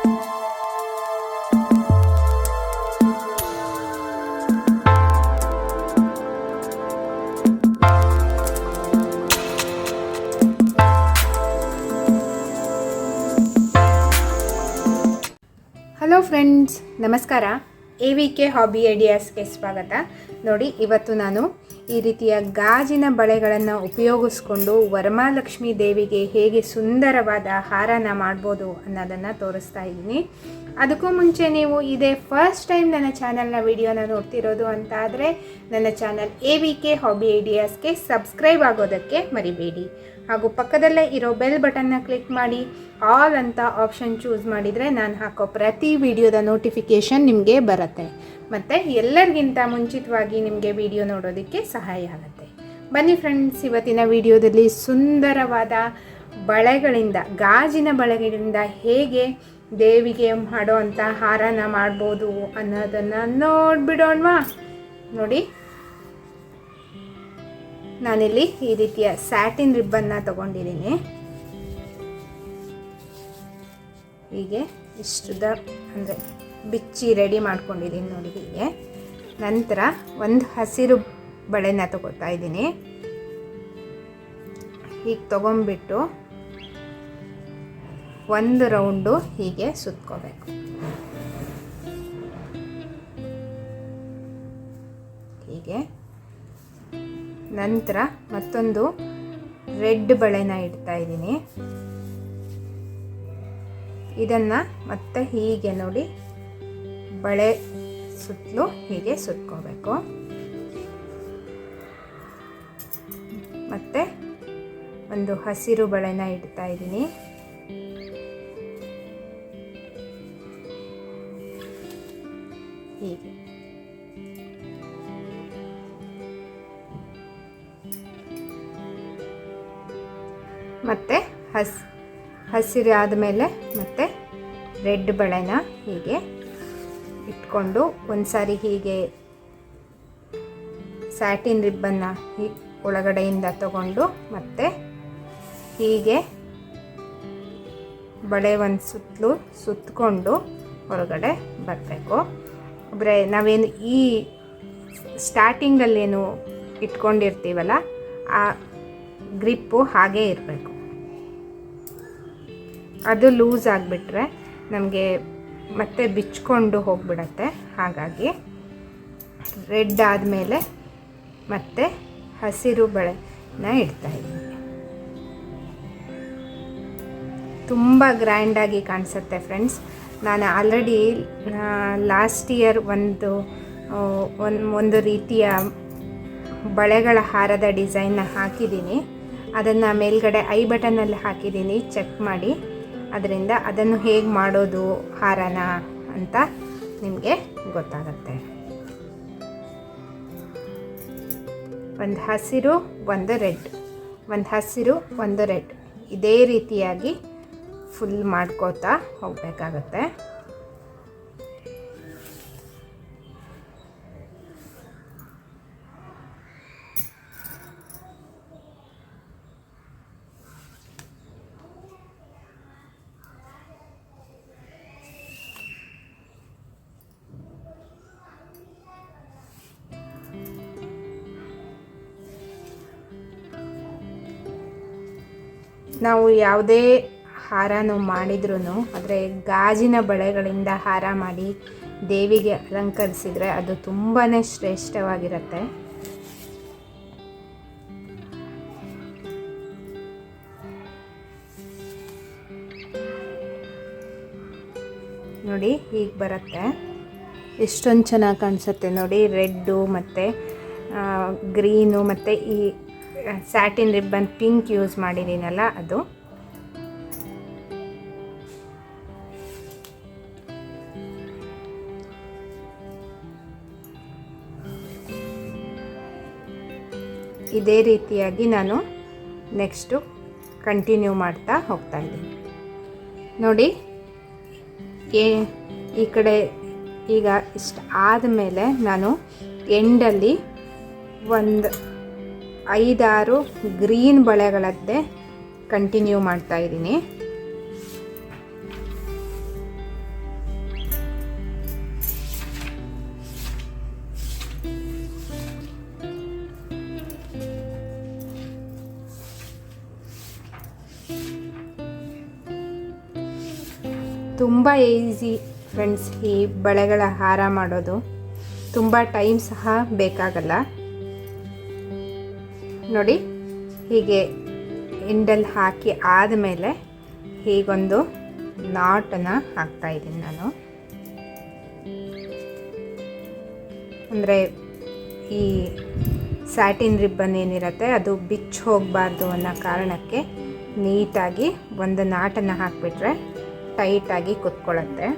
Hello friends ನಮಸ್ಕಾರ. A V K hobby ಐಡಿಯಾಸ್ಗೆ ಸ್ವಾಗತ. ನೋಡಿ ಇವತ್ತು ನಾನು ಈ ರೀತಿಯ ಗಾಜಿನ ಬಳೆಗಳನ್ನು ಉಪಯೋಗಿಸ್ಕೊಂಡು ವರಮಹಾಲಕ್ಷ್ಮಿ ದೇವಿಗೆ ಹೇಗೆ ಸುಂದರವಾದ ಹಾರನ ಮಾಡ್ಬೋದು ಅನ್ನೋದನ್ನು ತೋರಿಸ್ತಾ ಇದ್ದೀನಿ. ಅದಕ್ಕೂ ಮುಂಚೆ ನೀವು ಇದೇ ಫಸ್ಟ್ ಟೈಮ್ ನನ್ನ ಚಾನಲ್ನ ವಿಡಿಯೋನ ನೋಡ್ತಿರೋದು ಅಂತ ಆದರೆ ನನ್ನ channel A V K hobby ಐಡಿಯಾಸ್ಗೆ subscribe ಆಗೋದಕ್ಕೆ ಮರಿಬೇಡಿ. ಹಾಗೂ ಪಕ್ಕದಲ್ಲೇ ಇರೋ ಬೆಲ್ ಬಟನ್ನ ಕ್ಲಿಕ್ ಮಾಡಿ ಆಲ್ ಅಂತ ಆಪ್ಷನ್ ಚೂಸ್ ಮಾಡಿದರೆ ನಾನು ಹಾಕೋ ಪ್ರತಿ ವಿಡಿಯೋದ ನೋಟಿಫಿಕೇಷನ್ ನಿಮಗೆ ಬರುತ್ತೆ. ಮತ್ತು ಎಲ್ಲರಿಗಿಂತ ಮುಂಚಿತವಾಗಿ ನಿಮಗೆ ವಿಡಿಯೋ ನೋಡೋದಕ್ಕೆ ಸಹಾಯ ಆಗುತ್ತೆ. ಬನ್ನಿ ಫ್ರೆಂಡ್ಸ್, ಇವತ್ತಿನ ವಿಡಿಯೋದಲ್ಲಿ ಸುಂದರವಾದ ಬಳೆಗಳಿಂದ, ಗಾಜಿನ ಬಳೆಗಳಿಂದ ಹೇಗೆ ದೇವಿಗೆ ಮಾಡೋ ಅಂಥ ಹಾರನ ಮಾಡ್ಬೋದು ಅನ್ನೋದನ್ನು ನೋಡ್ಬಿಡೋಣ ನೋಡಿ. ನಾನಿಲ್ಲಿ ಈ ರೀತಿಯ ಸ್ಯಾಟಿನ್ ರಿಬ್ಬನ್ನ ತಗೊಂಡಿದ್ದೀನಿ. ಹೀಗೆ ಇಷ್ಟುದ ಅಂದರೆ ಬಿಚ್ಚಿ ರೆಡಿ ಮಾಡ್ಕೊಂಡಿದ್ದೀನಿ ನೋಡಿ ಹೀಗೆ. ನಂತರ ಒಂದು ಹಸಿರು ಬಳೆನ ತಗೋತಾ ಇದ್ದೀನಿ. ಹೀಗೆ ತಗೊಂಬಿಟ್ಟು ಒಂದು ರೌಂಡು ಹೀಗೆ ಸುತ್ಕೋಬೇಕು. ಹೀಗೆ. ನಂತರ ಮತ್ತೊಂದು ರೆಡ್ ಬಳೆನ ಇಡ್ತಾ ಇದ್ದೀನಿ. ಇದನ್ನು ಮತ್ತೆ ಹೀಗೆ ನೋಡಿ ಬಳೆ ಸುತ್ತಲೂ ಹೀಗೆ ಸುತ್ಕೋಬೇಕು. ಮತ್ತೆ ಒಂದು ಹಸಿರು ಬಳೆನ ಇಡ್ತಾ ಇದ್ದೀನಿ. ಹೀಗೆ. ಮತ್ತು ಹಸ್, ಹಸಿರು ಆದಮೇಲೆ ಮತ್ತೆ ರೆಡ್ ಬಳೆನ ಹೀಗೆ ಇಟ್ಕೊಂಡು ಒಂದು ಸಾರಿ ಹೀಗೆ ಸ್ಯಾಟಿನ್ ರಿಬ್ಬನ್ನ ಈ ಒಳಗಡೆಯಿಂದ ತಗೊಂಡು ಮತ್ತೆ ಹೀಗೆ ಬಳೆ ಒಂದು ಸುತ್ತಲೂ ಸುತ್ತಕೊಂಡು ಹೊರಗಡೆ ಬರಬೇಕು. ಒಬ್ಬರೇ ನಾವೇನು ಈ ಸ್ಟಾರ್ಟಿಂಗಲ್ಲೇನು ಇಟ್ಕೊಂಡಿರ್ತೀವಲ್ಲ, ಆ ಗ್ರಿಪ್ಪು ಹಾಗೇ ಇರಬೇಕು. ಅದು ಲೂಸ್ ಆಗಿಬಿಟ್ರೆ ನಮಗೆ ಮತ್ತೆ ಬಿಚ್ಕೊಂಡು ಹೋಗ್ಬಿಡತ್ತೆ. ಹಾಗಾಗಿ ರೆಡ್ ಆದಮೇಲೆ ಮತ್ತೆ ಹಸಿರು ಬಳೆನ ಇಡ್ತಾ ಇದ್ದೀನಿ. ತುಂಬ ಗ್ರ್ಯಾಂಡಾಗಿ ಕಾಣಿಸುತ್ತೆ ಫ್ರೆಂಡ್ಸ್. ನಾನು ಆಲ್ರೆಡಿ ಲಾಸ್ಟ್ ಇಯರ್ ಒಂದು ಒಂದು ಒಂದು ರೀತಿಯ ಬಳೆಗಳ ಹಾರದ ಡಿಸೈನ್ನ ಹಾಕಿದ್ದೀನಿ. ಅದನ್ನು ಮೇಲ್ಗಡೆ ಐ ಬಟನಲ್ಲಿ ಹಾಕಿದ್ದೀನಿ, ಚೆಕ್ ಮಾಡಿ. ಅದರಿಂದ ಅದನ್ನು ಹೇಗೆ ಮಾಡೋದು, ಹಾರನ ಅಂತ ನಿಮಗೆ ಗೊತ್ತಾಗತ್ತೆ. ಒಂದು ಹಸಿರು, ಒಂದು ರೆಡ್. ಒಂದು ಹಸಿರು, ಒಂದು ರೆಡ್. ಇದೇ ರೀತಿಯಾಗಿ ಫುಲ್ ಮಾಡ್ಕೋತಾ ಹೋಗಬೇಕಾಗತ್ತೆ. ನಾವು ಯಾವುದೇ ಹಾರನೂ ಮಾಡಿದ್ರೂ ಆದರೆ ಗಾಜಿನ ಬಳೆಗಳಿಂದ ಹಾರ ಮಾಡಿ ದೇವಿಗೆ ಅಲಂಕರಿಸಿದರೆ ಅದು ತುಂಬಾ ಶ್ರೇಷ್ಠವಾಗಿರುತ್ತೆ. ನೋಡಿ ಹೀಗೆ ಬರುತ್ತೆ. ಎಷ್ಟೊಂದು ಚೆನ್ನಾಗಿ ಕಾಣಿಸುತ್ತೆ ನೋಡಿ, ರೆಡ್ಡು ಮತ್ತು ಗ್ರೀನು ಮತ್ತು ಈ ಸ್ಯಾಟಿನ್ ರಿಬ್ಬನ್ ಪಿಂಕ್ ಯೂಸ್ ಮಾಡಿದ್ದೀನಲ್ಲ ಅದು. ಇದೇ ರೀತಿಯಾಗಿ ನಾನು ನೆಕ್ಸ್ಟು ಕಂಟಿನ್ಯೂ ಮಾಡ್ತಾ ಹೋಗ್ತಾ ಇದ್ದೀನಿ. ನೋಡಿ, ಏ, ಈ ಕಡೆ ಈಗ ಇಷ್ಟು ಆದಮೇಲೆ ನಾನು ಎಂಡಲ್ಲಿ ಒಂದು ಐದಾರು ಗ್ರೀನ್ ಬಳೆಗಳದ್ದೇ ಕಂಟಿನ್ಯೂ ಮಾಡ್ತಾ ಇದ್ದೀನಿ. ತುಂಬ ಈಸಿ ಫ್ರೆಂಡ್ಸ್ ಈ ಬಳೆಗಳ ಹಾರ ಮಾಡೋದು. ತುಂಬ ಟೈಮ್ ಸಹ ಬೇಕಾಗಲ್ಲ. ನೋಡಿ, ಹೀಗೆ ಇಂಡಲ್ ಹಾಕಿ ಆದಮೇಲೆ ಹೀಗೊಂದು ನಾಟನ್ನು ಹಾಕ್ತಾ ಇದ್ದೀನಿ ನಾನು. ಅಂದರೆ ಈ ಸ್ಯಾಟಿನ್ ರಿಬ್ಬನ್ ಏನಿರುತ್ತೆ, ಅದು ಬಿಚ್ಚಿ ಹೋಗಬಾರ್ದು ಅನ್ನೋ ಕಾರಣಕ್ಕೆ ನೀಟಾಗಿ ಒಂದು ನಾಟನ್ನು ಹಾಕಿಬಿಟ್ರೆ ಟೈಟಾಗಿ ಕುತ್ಕೊಳ್ಳುತ್ತೆ.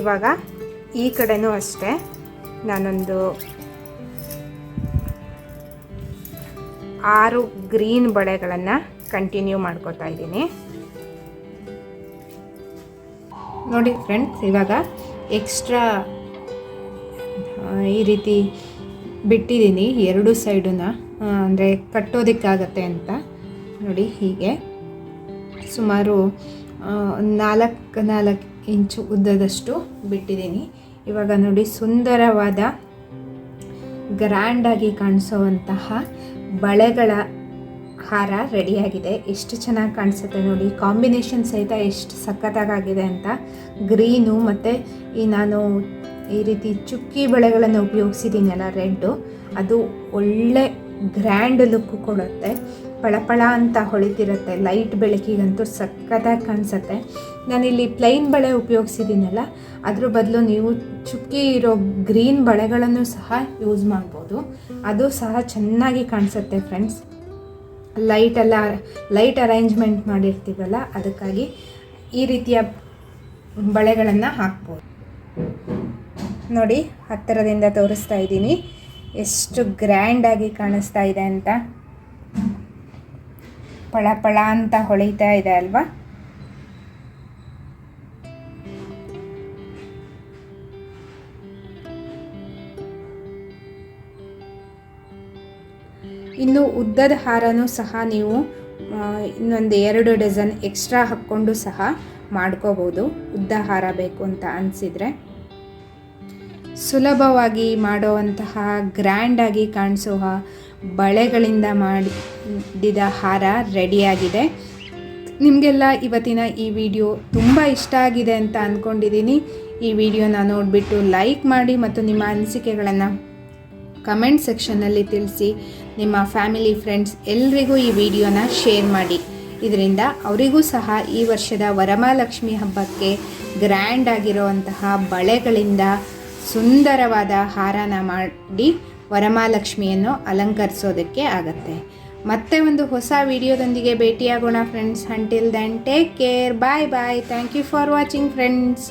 ಇವಾಗ ಈ ಕಡೆನೂ ಅಷ್ಟೇ. ನಾನೊಂದು ಆರು ಗ್ರೀನ್ ಬಳೆಗಳನ್ನು ಕಂಟಿನ್ಯೂ ಮಾಡ್ಕೋತಾ ಇದ್ದೀನಿ. ನೋಡಿ ಫ್ರೆಂಡ್ಸ್ ಇವಾಗ ಎಕ್ಸ್ಟ್ರಾ ಈ ರೀತಿ ಬಿಟ್ಟಿದ್ದೀನಿ ಎರಡು ಸೈಡನ್ನ ಅಂದರೆ ಕಟ್ಟೋದಕ್ಕಾಗತ್ತೆ ಅಂತ. ನೋಡಿ ಹೀಗೆ. ಸುಮಾರು ನಾಲ್ಕು ನಾಲ್ಕು ಇಂಚು ಉದ್ದದಷ್ಟು ಬಿಟ್ಟಿದ್ದೀನಿ. ಇವಾಗ ನೋಡಿ ಸುಂದರವಾದ ಗ್ರ್ಯಾಂಡಾಗಿ ಕಾಣಿಸುವಂತಹ ಬಳೆಗಳ ಹಾರ ರೆಡಿಯಾಗಿದೆ. ಎಷ್ಟು ಚೆನ್ನಾಗಿ ಕಾಣಿಸುತ್ತೆ ನೋಡಿ. ಕಾಂಬಿನೇಷನ್ ಸಹಿತ ಎಷ್ಟು ಸಖತ್ತಾಗಿದೆ ಅಂತ. ಗ್ರೀನು ಮತ್ತು ಈ ನಾನು ಈ ರೀತಿ ಚುಕ್ಕಿ ಬಳೆಗಳನ್ನು ಉಪಯೋಗಿಸಿದ್ದೀನಲ್ಲ ರೆಡ್ಡು ಅದು ಒಳ್ಳೆ ಗ್ರ್ಯಾಂಡ್ ಲುಕ್ ಕೊಡುತ್ತೆ. ಪಳಪಳ ಅಂತ ಹೊಳಿತಿರುತ್ತೆ ಲೈಟ್ ಬೆಳಕಿಗಂತೂ ಸಖತ್ತಾಗಿ ಕಾಣಿಸುತ್ತೆ. ನಾನಿಲ್ಲಿ ಪ್ಲೈನ್ ಬಳೆ ಉಪಯೋಗಿಸಿದ್ದೀನಲ್ಲ ಅದ್ರ ಬದಲು ನೀವು ಚುಕ್ಕಿ ಇರೋ ಗ್ರೀನ್ ಬಳೆಗಳನ್ನು ಸಹ ಯೂಸ್ ಮಾಡ್ಬೋದು. ಅದು ಸಹ ಚೆನ್ನಾಗಿ ಕಾಣಿಸುತ್ತೆ ಫ್ರೆಂಡ್ಸ್ ಲೈಟೆಲ್ಲ ಲೈಟ್ ಅರೇಂಜ್ಮೆಂಟ್ ಮಾಡಿರ್ತೀವಲ್ಲ, ಅದಕ್ಕಾಗಿ ಈ ರೀತಿಯ ಬಳೆಗಳನ್ನು ಹಾಕ್ಬೋದು. ನೋಡಿ, ಹತ್ತಿರದಿಂದ ತೋರಿಸ್ತಾ ಇದ್ದೀನಿ. ಎಷ್ಟು ಗ್ರ್ಯಾಂಡಾಗಿ ಕಾಣಿಸ್ತಾ ಇದೆ ಅಂತ. ಪಳ ಪಳ ಅಂತ ಹೊಳಿತಾ ಇದೆ ಅಲ್ವಾ? ಇನ್ನು ಉದ್ದದ ಹಾರನೂ ಸಹ ನೀವು ಇನ್ನೊಂದು ಎರಡು ಡಜನ್ ಎಕ್ಸ್ಟ್ರಾ ಹಾಕ್ಕೊಂಡು ಸಹ ಮಾಡ್ಕೋಬೋದು. ಉದ್ದ ಹಾರ ಬೇಕು ಅಂತ ಅನಿಸಿದರೆ. ಸುಲಭವಾಗಿ ಮಾಡುವಂತಹ ಗ್ರ್ಯಾಂಡಾಗಿ ಕಾಣಿಸುವ ಬಳೆಗಳಿಂದ ಮಾಡಿದ ಹಾರ ರೆಡಿಯಾಗಿದೆ. ನಿಮಗೆಲ್ಲ ಇವತ್ತಿನ ಈ ವಿಡಿಯೋ ತುಂಬ ಇಷ್ಟ ಆಗಿದೆ ಅಂತ ಅಂದ್ಕೊಂಡಿದ್ದೀನಿ ಈ ವಿಡಿಯೋನ ನೋಡಿಬಿಟ್ಟು ಲೈಕ್ ಮಾಡಿ ಮತ್ತು ನಿಮ್ಮ ಅನಿಸಿಕೆಗಳನ್ನು ಕಮೆಂಟ್ ಸೆಕ್ಷನ್ನಲ್ಲಿ ತಿಳಿಸಿ. ನಿಮ್ಮ ಫ್ಯಾಮಿಲಿ, ಫ್ರೆಂಡ್ಸ್ ಎಲ್ರಿಗೂ ಈ ವಿಡಿಯೋನ ಶೇರ್ ಮಾಡಿ. ಇದರಿಂದ ಅವರಿಗೂ ಸಹ ಈ ವರ್ಷದ ವರಮಹಾಲಕ್ಷ್ಮಿ ಹಬ್ಬಕ್ಕೆ ಗ್ರ್ಯಾಂಡ್ ಆಗಿರುವಂತಹ ಬಳೆಗಳಿಂದ ಸುಂದರವಾದ ಹಾರನ ಮಾಡಿ ವರಮಹಾಲಕ್ಷ್ಮಿಯನ್ನು ಅಲಂಕರಿಸೋದಕ್ಕೆ ಆಗತ್ತೆ. ಮತ್ತೆ ಒಂದು ಹೊಸ ವಿಡಿಯೋದೊಂದಿಗೆ ಭೇಟಿಯಾಗೋಣ friends until then take care bye bye thank you for watching friends